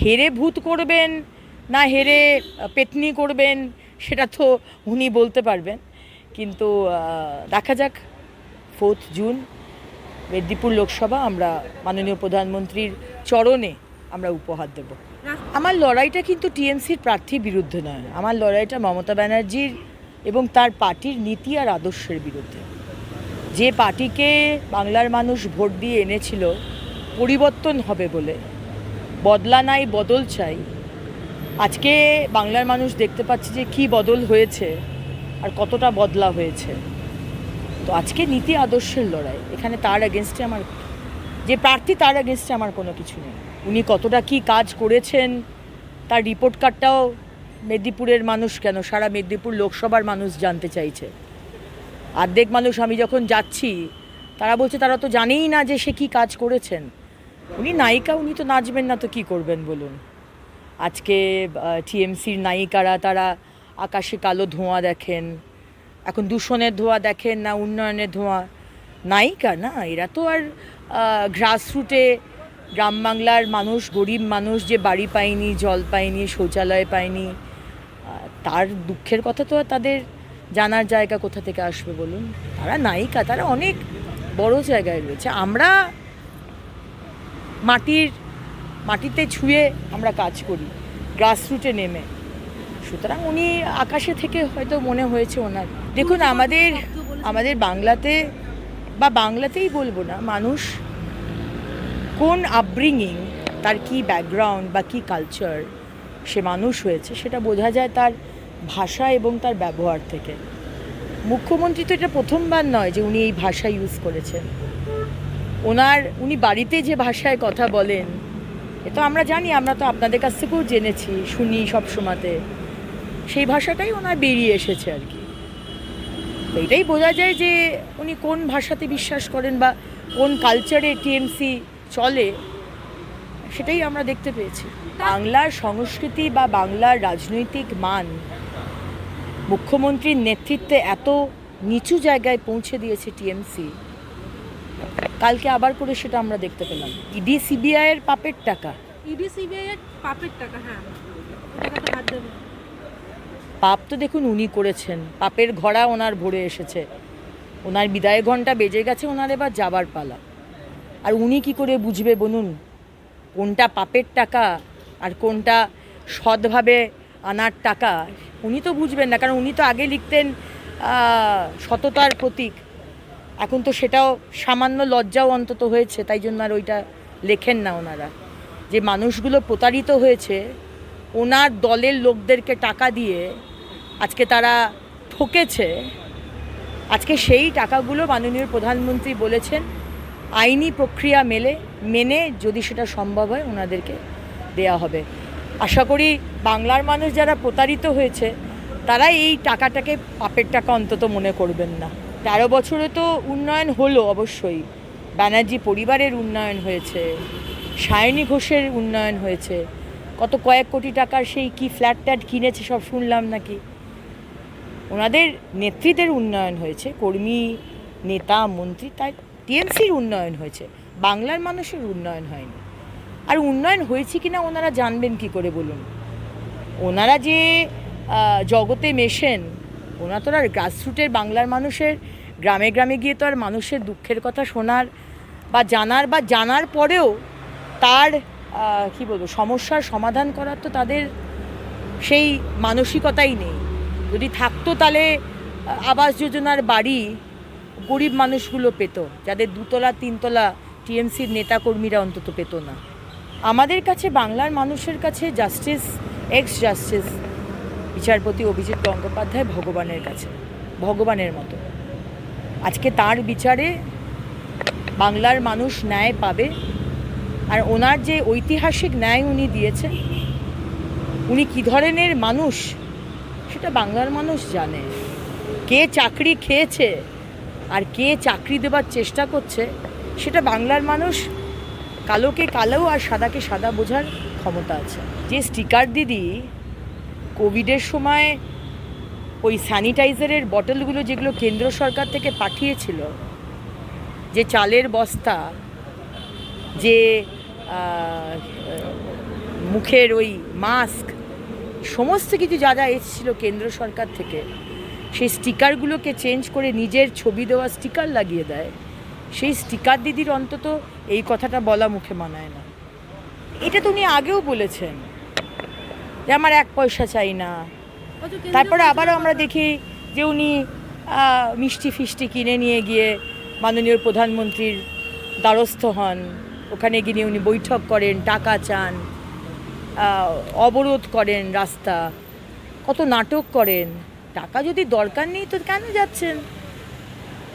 হেরে ভূত করবেন না হেরে পেতনি করবেন সেটা তো উনি বলতে পারবেন। কিন্তু দেখা যাক। ফোর্থ জুন, মেদিনীপুর লোকসভা, আমরা মাননীয় প্রধানমন্ত্রীর চরণে আমরা উপহার দেব। আমার লড়াইটা কিন্তু টিএমসির প্রার্থীর বিরুদ্ধে নয়। আমার লড়াইটা মমতা ব্যানার্জির এবং তার পার্টির নীতি আর আদর্শের বিরুদ্ধে। যে পার্টিকে বাংলার মানুষ ভোট দিয়ে এনেছিল, পরিবর্তন হবে বলে বদলা নাই, বদল চাই। আজকে বাংলার মানুষ দেখতে পাচ্ছে যে কি বদল হয়েছে আর কতটা বদলা হয়েছে। তো আজকে নীতি আদর্শের লড়াই, এখানে তার এগেনস্টে আমার যে প্রার্থী তার এগেনস্টে আমার কোনো কিছু নেই। উনি কতটা কি কাজ করেছেন, তার রিপোর্ট কার্ডটাও মেদিনীপুরের মানুষ কেন? সারা মেদিনীপুর লোকসভার মানুষ জানতে চাইছে। অর্ধেক মানুষ, আমি যখন যাচ্ছি, তারা বলছে, তারা তো জানেই না যে সে কি কাজ করেছেন। উনি নায়িকা, উনি তো নাচবেন না তো কি করবেন বলুন? আজকে টিএমসির নায়িকারা তারা আকাশে কালো ধোঁয়া দেখেন, এখন দূষণের ধোঁয়া দেখেন না উন্নয়নের ধোঁয়া। নায়িকা না, এরা তো আর গ্রাসরুটে গ্রাম বাংলার মানুষ, গরিব মানুষ যে বাড়ি পায়নি, জল পায়নি, শৌচালয় পায়নি তার দুঃখের কথা তো তাদের জানার জায়গা কোথা থেকে আসবে বলুন? তারা নায়িকা, তারা অনেক বড় জায়গায় রয়েছে। আমরা মাটির, মাটিতে ছুঁয়ে আমরা কাজ করি গ্রাসরুটে নেমে। সুতরাং উনি আকাশে থেকে হয়তো মনে হয়েছে ওনার। দেখুন, আমাদের আমাদের বাংলাতে বা বাংলাতেই বলব না, মানুষ কোন আপব্রিঙিং তার কি ব্যাকগ্রাউন্ড বা কি কালচার সে মানুষ হয়েছে, সেটা বোঝা যায় তার ভাষা এবং তার ব্যবহার থেকে। মুখ্যমন্ত্রী তো এটা প্রথমবার নয় যে উনি এই ভাষা ইউজ করেছেন। ওনার, উনি বাড়িতে যে ভাষায় কথা বলেন, এ তো আমরা জানি, আমরা তো আপনাদের কাছ থেকেও জেনেছি, শুনি সব সময়তে। সেই ভাষাটাই ওনার বেরিয়ে এসেছে আর কি। এটাই বোঝা যায় যে উনি কোন ভাষাতে বিশ্বাস করেন বা কোন কালচারে টিএমসি চলে, সেটাই আমরা দেখতে পেয়েছি। বাংলার সংস্কৃতি বা বাংলার রাজনৈতিক মান মুখ্যমন্ত্রীর নেতৃত্বে এত নিচু জায়গায় পৌঁছে দিয়েছে টিএমসি কালকে আবার করে সেটা আমরা দেখতে পেলাম। ইডি সিবিআই এর পাপের টাকা। ইডি সিবিআই এর পাপের টাকা হ্যাঁ। পাপ তো দেখুন উনি করেছেন। পাপের ঘোড়া ওনার ভরে এসেছে। ওনার বিদায় ঘণ্টা বেজে গেছে ওনার এবার যাবার পালা। আর উনি কি করে বুঝবে বলুন? কোনটা পাপের টাকা আর কোনটা সৎভাবে আনার টাকা উনি তো বুঝবেন না। কারণ উনি তো আগে লিখতেন সততার প্রতীক। এখন তো সেটাও সামান্য লজ্জাও অন্তত হয়েছে, তাই জন্য আর ওইটা লেখেন না ওনারা। যে মানুষগুলো প্রতারিত হয়েছে, ওনার দলের লোকদেরকে টাকা দিয়ে আজকে তারা ঠকেছে। আজকে সেই টাকাগুলো মাননীয় প্রধানমন্ত্রী বলেছেন, আইনি প্রক্রিয়া মেলে, মেনে যদি সেটা সম্ভব হয় ওনাদেরকে দেয়া হবে। আশা করি বাংলার মানুষ যারা প্রতারিত হয়েছে, তারা এই টাকাটাকে পাপের টাকা অন্তত মনে করবেন না। তেরো বছরে তো উন্নয়ন হলো অবশ্যই। ব্যানার্জি পরিবারের উন্নয়ন হয়েছে, সায়নী ঘোষের উন্নয়ন হয়েছে। কত কয়েক কোটি টাকার সেই কি ফ্ল্যাট ট্যাট কিনেছে সব শুনলাম নাকি? ওনাদের নেতৃত্বের উন্নয়ন হয়েছে, কর্মী, নেতা, মন্ত্রী, তাই টিএমসির উন্নয়ন হয়েছে, বাংলার মানুষের উন্নয়ন হয়নি। আর উন্নয়ন হয়েছে কি না ওনারা জানবেন কি করে বলুন? ওনারা যে জগতে মেশেন ওনারা তো আর গ্রাসরুটের বাংলার মানুষের, গ্রামে গ্রামে গিয়ে তো আর মানুষের দুঃখের কথা শোনার বা জানার বা জানার পরেও তার কি বলব, সমস্যার সমাধান করার তো তাদের সেই মানসিকতাই নেই। যদি থাকতো তাহলে আবাস যোজনার বাড়ি গরিব মানুষগুলো পেত, যাদের দুতলা, তিনতলা টিএমসির নেতাকর্মীরা অন্তত পেত না। আমাদের কাছে, বাংলার মানুষের কাছে জাস্টিস এক্স জাস্টিস বিচারপতি অভিজিৎ গঙ্গোপাধ্যায় ভগবানের কাছে, ভগবানের মতো। আজকে তার বিচারে বাংলার মানুষ ন্যায় পাবে আর ওনার যে ঐতিহাসিক ন্যায় উনি দিয়েছেন, উনি কী ধরনের মানুষ সেটা বাংলার মানুষ জানে। কে চাকরি খেয়েছে আর কে চাকরি দেবার চেষ্টা করছে সেটা বাংলার মানুষ কালোকে কালো আর সাদাকে সাদা বোঝার ক্ষমতা আছে। যে স্টিকার দিদি কোভিডের সময় ওই স্যানিটাইজারের বটলগুলো যেগুলো কেন্দ্র সরকার থেকে পাঠিয়েছিল, যে চালের বস্তা, যে মুখের ওই মাস্ক, সমস্ত কিছু যা যা এসেছিল কেন্দ্র সরকার থেকে, সেই স্টিকারগুলোকে চেঞ্জ করে নিজের ছবি দেওয়া স্টিকার লাগিয়ে দেয়। সেই স্টিকার দিদির অন্তত এই কথাটা বলা মুখে মানায় না। এটা তো উনি আগেও বলেছেন। যে আমার এক পয়সা চাই না। তারপরে আবারও আমরা দেখি যে উনি মিষ্টি ফিষ্টি কিনে নিয়ে গিয়ে মাননীয় প্রধানমন্ত্রীর দ্বারস্থ হন। ওখানে গিয়ে উনি বৈঠক করেন টাকা চান অবরোধ করেন রাস্তা। কত নাটক করেন। টাকা যদি দরকার নেই তো কেন যাচ্ছেন?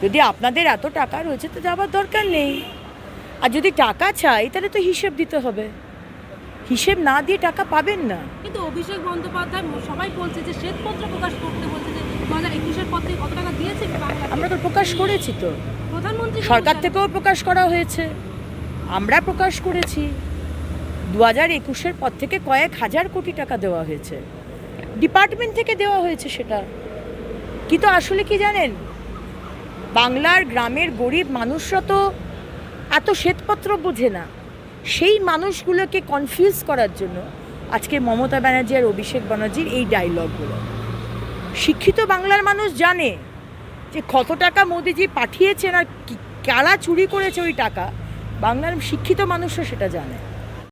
যদি আপনাদের এত টাকা রয়েছে তো যাবার দরকার নেই। আর যদি টাকা চাই তাহলে তো হিসেব দিতে হবে। হিসেব না দিয়ে টাকা পাবেন না। কিন্তু অভিষেক বন্দ্যোপাধ্যায় সবাই বলছে যে শ্বেতপত্র প্রকাশ করতে বলছে যে দু হাজার একুশের পর থেকে কত টাকা দিয়েছে আমরা তো প্রকাশ করেছি তো। প্রধানমন্ত্রী সরকার থেকেও প্রকাশ করা হয়েছে। আমরা প্রকাশ করেছি। দু হাজার একুশের পর থেকে কয়েক হাজার কোটি টাকা দেওয়া হয়েছে। ডিপার্টমেন্ট থেকে দেওয়া হয়েছে সেটা। কিন্তু আসলে কি জানেন? বাংলার গ্রামের গরিব মানুষরা তো এত শ্বেতপত্র বোঝে না। সেই মানুষগুলোকে কনফিউজ করার জন্য আজকে মমতা ব্যানার্জি আর অভিষেক ব্যানার্জির এই ডায়লগগুলো শিক্ষিত বাংলার মানুষ জানে যে কত টাকা মোদিজি পাঠিয়েছেন আর কারা চুরি করেছে ওই টাকা। বাংলার শিক্ষিত মানুষও সেটা জানে।